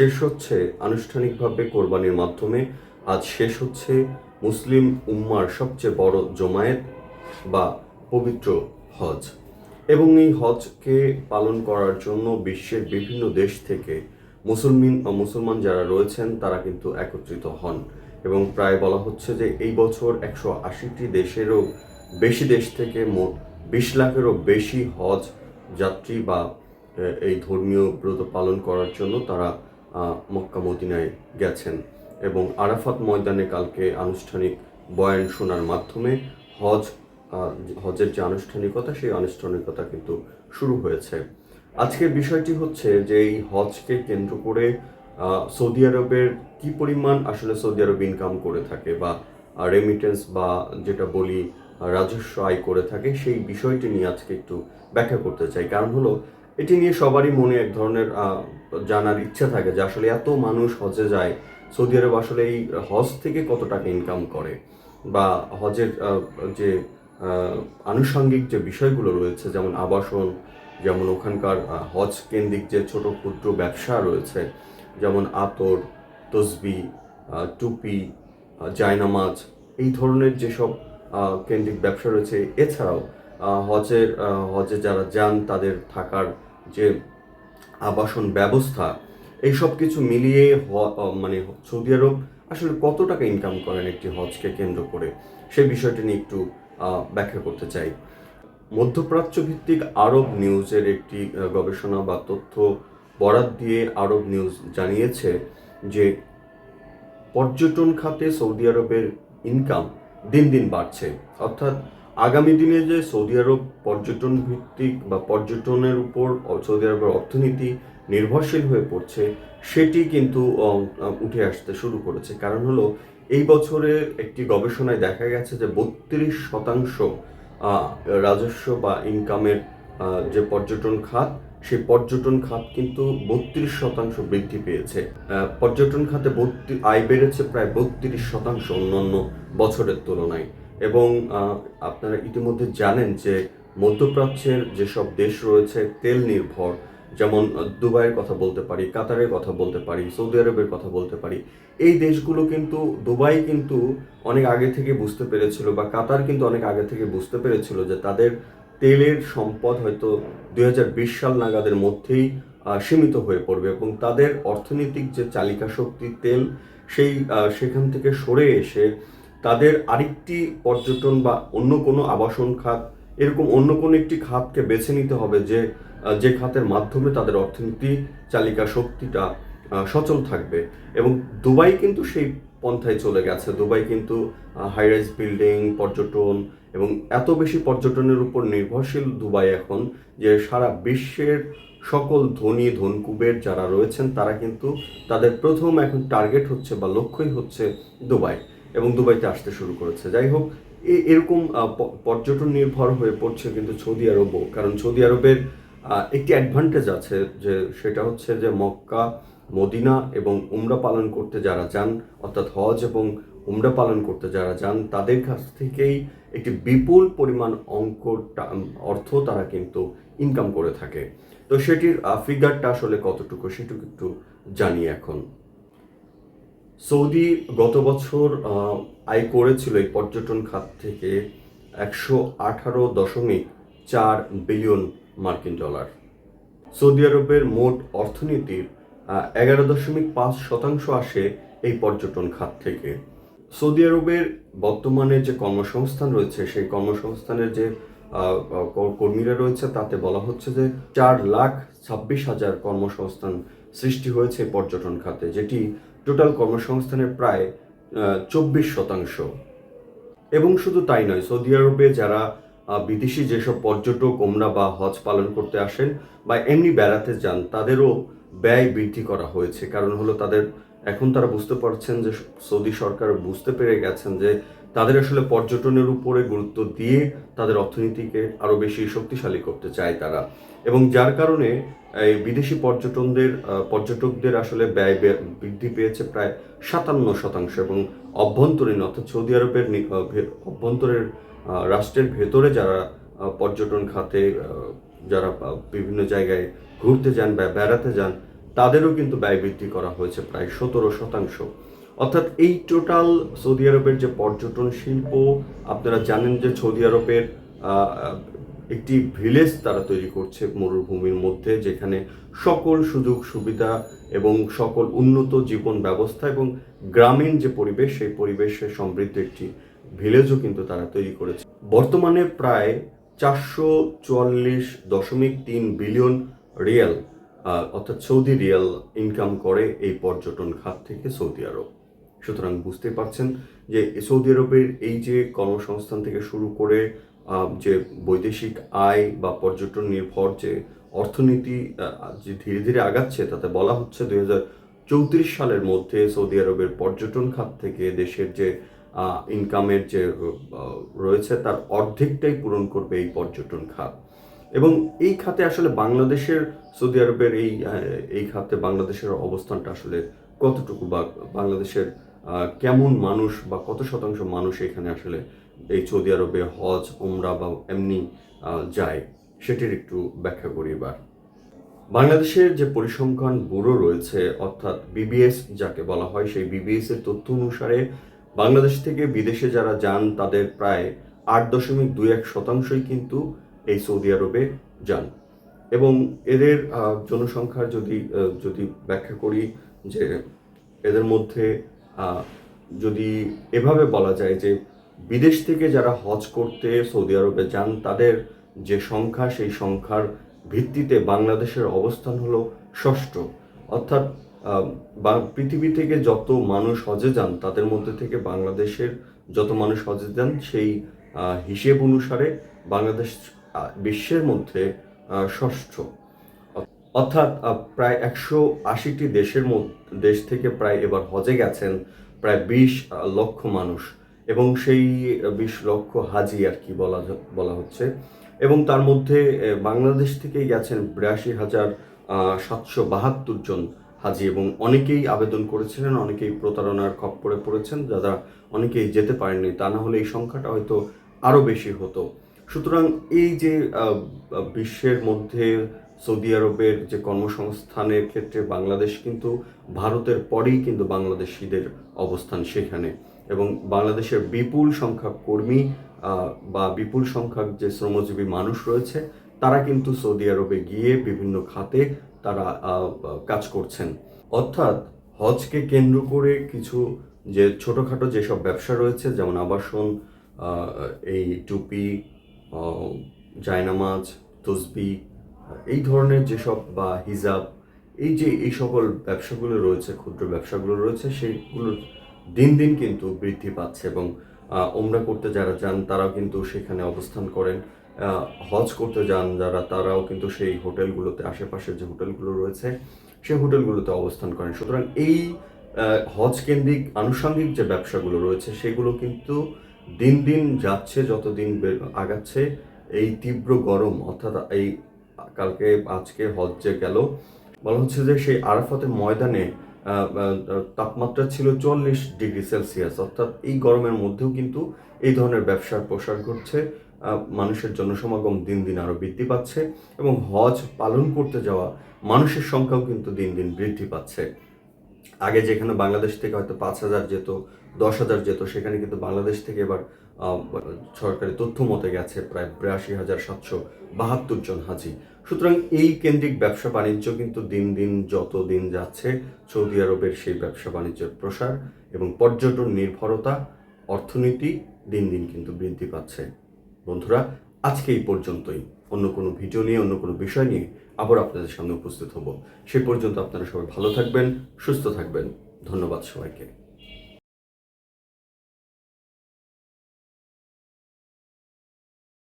শেষ হচ্ছে আনুষ্ঠানিকভাবে কোরবানির মাধ্যমে। আজ শেষ হচ্ছে মুসলিম উম্মার সবচেয়ে বড় জমায়েত বা পবিত্র হজ। এবং এই হজকে পালন করার জন্য বিশ্বের বিভিন্ন দেশ থেকে মুসলমিন মুসলমান যারা রয়েছেন, তারা কিন্তু একত্রিত হন। এবং প্রায় বলা হচ্ছে যে এই বছর একশো আশিটি দেশেরও বেশি দেশ থেকে মোট বিশ লাখেরও বেশি হজ যাত্রী বা এই ধর্মীয় ব্রত পালন করার জন্য তারা মক্কা মদিনায় গেছেন এবং আরাফাত ময়দানে কালকে আনুষ্ঠানিক বয়ান শোনার মাধ্যমে হজ হজের যে আনুষ্ঠানিকতা, সেই আনুষ্ঠানিকতা কিন্তু শুরু হয়েছে। আজকের বিষয়টি হচ্ছে যে এই হজকে কেন্দ্র করে সৌদি আরবের কি পরিমাণ আসলে সৌদি আরব ইনকাম করে থাকে বা রেমিটেন্স বা যেটা বলি, রাজস্ব আয় করে থাকে, সেই বিষয়টি নিয়ে আজকে একটু ব্যাখ্যা করতে চাই। কারণ হলো, এটি নিয়ে সবারই মনে এক ধরনের জানার ইচ্ছা থাকে যে আসলে এত মানুষ হজে যায়, সৌদি আরব আসলে এই হজ থেকে কত টাকা ইনকাম করে? বা হজের যে আনুষঙ্গিক যে বিষয়গুলো রয়েছে, যেমন আবাসন, যেমন ওখানকার হজ কেন্দ্রিক যে ছোট ক্ষুদ্র ব্যবসা রয়েছে, যেমন আতর, তসবি টুপি জায়নামাজ, এই ধরনের যেসব কেন্দ্রিক ব্যবসা রয়েছে। এছাড়াও হজের হজে যারা যান, তাদের থাকার যে আবাসন ব্যবস্থা, এই সব কিছু মিলিয়ে মানে সৌদি আরব আসলে কত টাকা ইনকাম করেন একটি হজকে কেন্দ্র করে? সেই বিষয়টি নিয়ে একটু ব্যাখ্যা করতে চাই। মধ্যপ্রাচ্য ভিত্তিক আরব নিউজের একটি গবেষণা বা তথ্য বরাত দিয়ে আরব নিউজ জানিয়েছে যে পর্যটন খাতে সৌদি আরবের ইনকাম দিন দিন বাড়ছে। অর্থাৎ আগামী দিনে যে সৌদি আরব পর্যটন ভিত্তিক বা পর্যটনের উপর সৌদি আরবের অর্থনীতি নির্ভরশীল হয়ে পড়ছে, সেটি কিন্তু উঠে আসতে শুরু করেছে। কারণ হলো, এই বছরে একটি গবেষণায় দেখা গেছে যে বত্রিশ শতাংশ রাজস্ব বা ইনকামের যে পর্যটন খাত, সেই পর্যটন খাত কিন্তু বত্রিশ শতাংশ বৃদ্ধি পেয়েছে। পর্যটন খাতে আয় বেড়েছে প্রায় বত্রিশ শতাংশ অন্যান্য বছরের তুলনায়। এবং আপনারা ইতিমধ্যে জানেন যে মধ্যপ্রাচ্যের যেসব দেশ রয়েছে, তেল নির্ভর, যেমন দুবাইয়ের কথা বলতে পারি, কাতারের কথা বলতে পারি, সৌদি আরবের কথা বলতে পারি, এই দেশগুলো কিন্তু, দুবাই কিন্তু অনেক আগে থেকে বুঝতে পেরেছিল বা কাতার কিন্তু অনেক আগে থেকে বুঝতে পেরেছিল যে তাদের তেলের সম্পদ হয়তো দু হাজার বিশ সাল নাগাদের মধ্যেই সীমিত হয়ে পড়বে এবং তাদের অর্থনৈতিক যে চালিকা শক্তি তেল, সেই সেখান থেকে সরে এসে তাদের আরেকটি পর্যটন বা অন্য কোনো আবাসন খাত, এরকম অন্য কোনো একটি খাতকে বেছে নিতে হবে যে যে খাতের মাধ্যমে তাদের অর্থনীতি, চালিকা শক্তিটা সচল থাকবে। এবং দুবাই কিন্তু সেই পন্থায় চলে গেছে। দুবাই কিন্তু হাইরাইজ বিল্ডিং পর্যটন এবং এত বেশি পর্যটনের উপর নির্ভরশীল দুবাই এখন যে সারা বিশ্বের সকল ধনী, ধনকুবের যারা রয়েছেন, তারা কিন্তু তাদের প্রথম এখন টার্গেট হচ্ছে বা লক্ষ্যই হচ্ছে দুবাই। এবং দুবাইতে আসতে শুরু করেছে। যাই হোক এরকম পর্যটন নির্ভর হয়ে পড়ছে কিন্তু সৌদি আরবও। কারণ সৌদি আরবের একটি অ্যাডভান্টেজ আছে যে সেটা হচ্ছে যে মক্কা, মদিনা এবং উমরা পালন করতে যারা যান অর্থাৎ হজ এবং উমরা পালন করতে যারা যান তাদের কাছ থেকেই একটি বিপুল পরিমাণ অঙ্ক অর্থ তারা কিন্তু ইনকাম করে থাকে। তো সেটির ফিগারটা আসলে কতটুকু সেটুকু একটু জানি এখন। সৌদি গত বছর আয় করেছিল এই পর্যটন খাত থেকে একশো আঠারো দশমিক চার বিলিয়ন মার্কিন ডলার। সৌদি আরবের মোট অর্থনীতির এগারো দশমিক পাঁচ শতাংশ আসে এই পর্যটন খাত থেকে। সৌদি আরবের বর্তমানে যে কর্মসংস্থান রয়েছে, সেই কর্মসংস্থানের যে কর্মীরা রয়েছে, তাতে বলা হচ্ছে যে চার লাখ ছাব্বিশ হাজার কর্মসংস্থান সৃষ্টি হয়েছে পর্যটন খাতে, যেটি টোটাল কর্মসংস্থানের প্রায় চব্বিশ শতাংশ। এবং শুধু তাই নয়, সৌদি আরবে যারা বিদেশি যেসব পর্যটক, ওমরা বা হজ পালন করতে আসেন বা এমনি বেড়াতে যান, তাদেরও ব্যয় বৃদ্ধি করা হয়েছে। কারণ হলো তাদের, এখন তারা বুঝতে পারছেন যে সৌদি সরকার বুঝতে পেরে গেছেন যে তাদের আসলে পর্যটনের উপরে গুরুত্ব দিয়ে তাদের অর্থনীতিকে আরও বেশি শক্তিশালী করতে চায় তারা। এবং যার কারণে, এই বিদেশি পর্যটনদের পর্যটকদের আসলে ব্যয় বৃদ্ধি পেয়েছে প্রায় সাতান্ন শতাংশ এবং অভ্যন্তরীণ অর্থাৎ সৌদি আরবের অভ্যন্তরের রাষ্ট্রের ভেতরে যারা পর্যটন খাতে যারা বিভিন্ন জায়গায় ঘুরতে যান বা বেড়াতে যান, তাদেরও কিন্তু ব্যয় বৃদ্ধি করা হয়েছে প্রায় সতেরো শতাংশ। অর্থাৎ এই টোটাল সৌদি আরবের যে পর্যটন শিল্প, আপনারা জানেন যে সৌদি আরবের একটি ভিলেজ তারা তৈরি করছে মরুভূমির মধ্যে, যেখানে সকল সুযোগ, সুবিধা এবং সকল উন্নত জীবন ব্যবস্থা এবং গ্রামীণ যে পরিবেশ, সেই পরিবেশে সমৃদ্ধ একটি ভিলেজও কিন্তু তারা তৈরি করেছে। বর্তমানে প্রায় চারশো চুয়াল্লিশ দশমিক তিন বিলিয়ন রিয়াল অর্থাৎ সৌদি রিয়াল ইনকাম করে এই পর্যটন খাত থেকে সৌদি আরব। সুতরাং বুঝতে পারছেন যে সৌদি আরবের এই যে কর্মসংস্থান থেকে শুরু করে যে বৈদেশিক আয় বা পর্যটন নির্ভর যে অর্থনীতি যে ধীরে ধীরে আগাচ্ছে, তাতে বলা হচ্ছে দুই হাজার চৌত্রিশ সালের মধ্যে সৌদি আরবের পর্যটন খাত থেকে দেশের যে ইনকামের যে রয়েছে, তার অর্ধেকটাই পূরণ করবে এই পর্যটন খাত। এবং এই খাতে আসলে বাংলাদেশের, সৌদি আরবের এই এই খাতে বাংলাদেশের অবস্থানটা আসলে কতটুকু বা বাংলাদেশের কেমন মানুষ বা কত শতাংশ মানুষ এখানে আসলে এই সৌদি আরবে হজ ওমরা বা এমনি যায়, সেটির একটু ব্যাখ্যা করি এবার। বাংলাদেশের যে পরিসংখ্যান ব্যুরো রয়েছে, অর্থাৎ বিবিএস যাকে বলা হয়, সেই বিবিএস এর তথ্য অনুসারে বাংলাদেশ থেকে বিদেশে যারা যান, তাদের প্রায় আট দশমিক দুই এক শতাংশই কিন্তু এই সৌদি আরবে যান। এবং এদের জনসংখ্যার যদি যদি ব্যাখ্যা করি যে এদের মধ্যে যদি এভাবে বলা যায় যে বিদেশ থেকে যারা হজ করতে সৌদি আরবে যান, তাদের যে সংখ্যা, সেই সংখ্যার ভিত্তিতে বাংলাদেশের অবস্থান হলো ষষ্ঠ। অর্থাৎ বা- পৃথিবী থেকে যত মানুষ হজে যান, তাদের মধ্যে থেকে বাংলাদেশের যত মানুষ হজে যান, সেই হিসেব অনুসারে বাংলাদেশ বিশ্বের মধ্যে ষষ্ঠ। অর্থাৎ প্রায় একশো আশিটি দেশের দেশ থেকে প্রায় এবার হজে গেছেন প্রায় বিশ লক্ষ মানুষ। এবং সেই বিশ লক্ষ হাজি আর কি বলা বলা হচ্ছে। এবং তার মধ্যে বাংলাদেশ থেকেই গেছেন বিরাশি হাজার সাতশো বাহাত্তর জন হাজি এবং অনেকেই আবেদন করেছিলেন, অনেকেই প্রতারণার খপ্পরে পড়েছেন, যারা অনেকেই যেতে পারেননি, তা না হলে এই সংখ্যাটা হয়তো আরও বেশি হতো। সুতরাং এই যে বিশ্বের মধ্যে সৌদি আরবের যে কর্মসংস্থানের ক্ষেত্রে বাংলাদেশ কিন্তু ভারতের পরেই কিন্তু বাংলাদেশিদের অবস্থান সেখানে। এবং বাংলাদেশের বিপুল সংখ্যক কর্মী বা বিপুল সংখ্যক যে শ্রমজীবী মানুষ রয়েছে, তারা কিন্তু সৌদি আরবে গিয়ে বিভিন্ন খাতে তারা কাজ করছেন। অর্থাৎ হজকে কেন্দ্র করে কিছু যে ছোটোখাটো যেসব ব্যবসা রয়েছে, যেমন আবাসন এই টুপি জায়নামাজ তসবি, এই ধরনের যেসব বা হিজাব, এই যে এই সকল ব্যবসাগুলো রয়েছে, ক্ষুদ্র ব্যবসাগুলো রয়েছে সেইগুলো দিন দিন কিন্তু বৃদ্ধি পাচ্ছে এবং ওমরা করতে যারা যান তারাও কিন্তু সেখানে অবস্থান করেন। হজ করতে যান যারা তারাও কিন্তু সেই হোটেলগুলোতে, আশেপাশের যে হোটেলগুলো রয়েছে সেই হোটেলগুলোতে অবস্থান করেন। সুতরাং এই হজ কেন্দ্রিক আনুষঙ্গিক যে ব্যবসাগুলো রয়েছে সেগুলো কিন্তু দিন দিন যাচ্ছে যত দিন আগাচ্ছে, এই তীব্র গরম অর্থাৎ এই কালকে, আজকে হজ যে গেল। বলা হচ্ছে যে সেই আরাফাতের ময়দানে তাপমাত্রা ছিল চল্লিশ ডিগ্রি সেলসিয়াস। অর্থাৎ এই গরমের মধ্যেও কিন্তু এই ধরনের ব্যবসার প্রসার ঘটছে মানুষের জনসমাগম দিন দিন আরও বৃদ্ধি পাচ্ছে এবং হজ পালন করতে যাওয়া মানুষের সংখ্যাও কিন্তু দিন দিন বৃদ্ধি পাচ্ছে। আগে যেখানে বাংলাদেশ থেকে হয়তো পাঁচ হাজার যেত, দশ হাজার যেত, সেখানে কিন্তু বাংলাদেশ থেকে এবার সরকারি তথ্য মতে গেছে প্রায় বিরাশি হাজার সাতশো বাহাত্তর জন হাজি। সুতরাং এই কেন্দ্রিক ব্যবসা বাণিজ্য কিন্তু দিন দিন যত দিন যাচ্ছে সৌদি আরবের সেই ব্যবসা বাণিজ্যের প্রসার এবং পর্যটন নির্ভরতা, অর্থনীতি দিন দিন কিন্তু বৃদ্ধি পাচ্ছে। বন্ধুরা, আজকে এই পর্যন্তই। অন্য কোনো ভিডিও নিয়ে, অন্য কোনো বিষয় নিয়ে আবার আপনাদের সামনে উপস্থিত হব। সে পর্যন্ত আপনারা সবাই ভালো থাকবেন, সুস্থ থাকবেন। ধন্যবাদ সবাইকে।